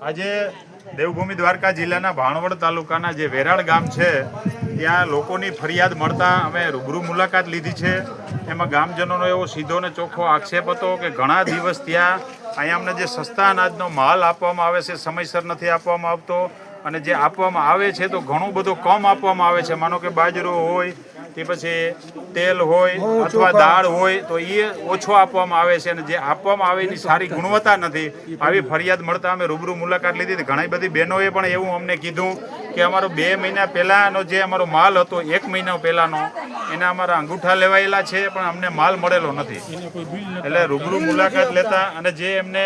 આજે દેવભૂમિ દ્વારકા જિલ્લાના ભાણવડ તાલુકાના જે વેરાળ ગામ છે, ત્યાં લોકોની ફરિયાદ મળતા અમે રૂબરૂ મુલાકાત લીધી છે. એમાં ગામજનોનો એવો સીધો ને ચોખ્ખો આક્ષેપ હતો કે ઘણા દિવસ ત્યાં અહીંયા અમને જે સસ્તા અનાજનો માલ આપવામાં આવે છે, સમયસર નથી આપવામાં આવતો અને જે આપવામાં આવે છે તો ઘણું બધું કમ આપવામાં આવે છે. માનો કે બાજરો હોય કે પછી તેલ હોય અથવા દાળ હોય તો એ ઓછો આપવામાં આવે છે અને જે આપવામાં આવે એની સારી ગુણવત્તા નથી. આવી ફરિયાદ મળતા અમે રૂબરૂ મુલાકાત લીધી ઘણી બધી બહેનોએ પણ એવું અમને કીધું કે અમારો બે મહિના પહેલાંનો જે અમારો માલ હતો એક મહિના પહેલાંનો એના અમારા અંગૂઠા લેવાયેલા છે પણ અમને માલ મળેલો નથી. એટલે રૂબરૂ મુલાકાત લેતા અને જે એમને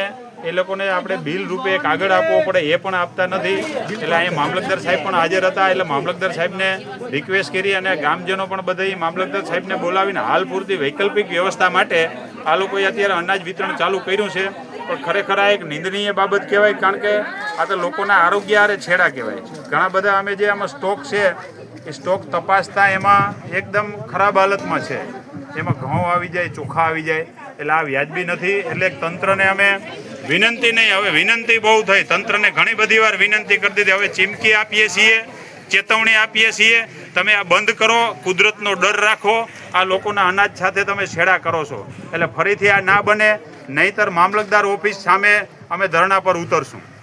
એ લોકોને આપણે બિલ રૂપે કાગળ આપવો પડે, એ પણ આપતા નથી. એટલે અહીંયા મામલતદાર સાહેબ પણ હાજર હતા, એટલે મામલતદાર સાહેબને રિક્વેસ્ટ કરી અને ગામજનો પણ બધા મામલતદાર સાહેબને બોલાવીને હાલ પૂરતી વૈકલ્પિક વ્યવસ્થા માટે આ લોકોએ અત્યારે અનાજ વિતરણ ચાલુ કર્યું છે. પણ ખરેખર આ એક નિંદનીય બાબત કહેવાય, કારણ કે આ તો લોકોના આરોગ્ય આરે છેડા કહેવાય ઘણા બધા અમે જે આમાં સ્ટોક છે, એ સ્ટોક તપાસતા એમાં એકદમ ખરાબ હાલતમાં છે. એમાં ઘઉં આવી જાય, ચોખા આવી જાય, એટલે આ વ્યાજબી નથી. એટલે તંત્રને અમે વિનંતી નહીં. હવે વિનંતી બહુ થઈ. તંત્રને ઘણી બધી વાર વિનંતી કરી દીધી. હવે ચીમકી આપીએ છીએ, ચેતવણી આપીએ છીએ. તમે આ બંધ કરો, કુદરતનો ડર રાખો. આ લોકોના અનાજ સાથે તમે છેડા કરો છો. એટલે ફરીથી આ ના બને. નહીતર મામલતદાર ઓફિસ સામે અમે ધરણા પર ઉતરશું.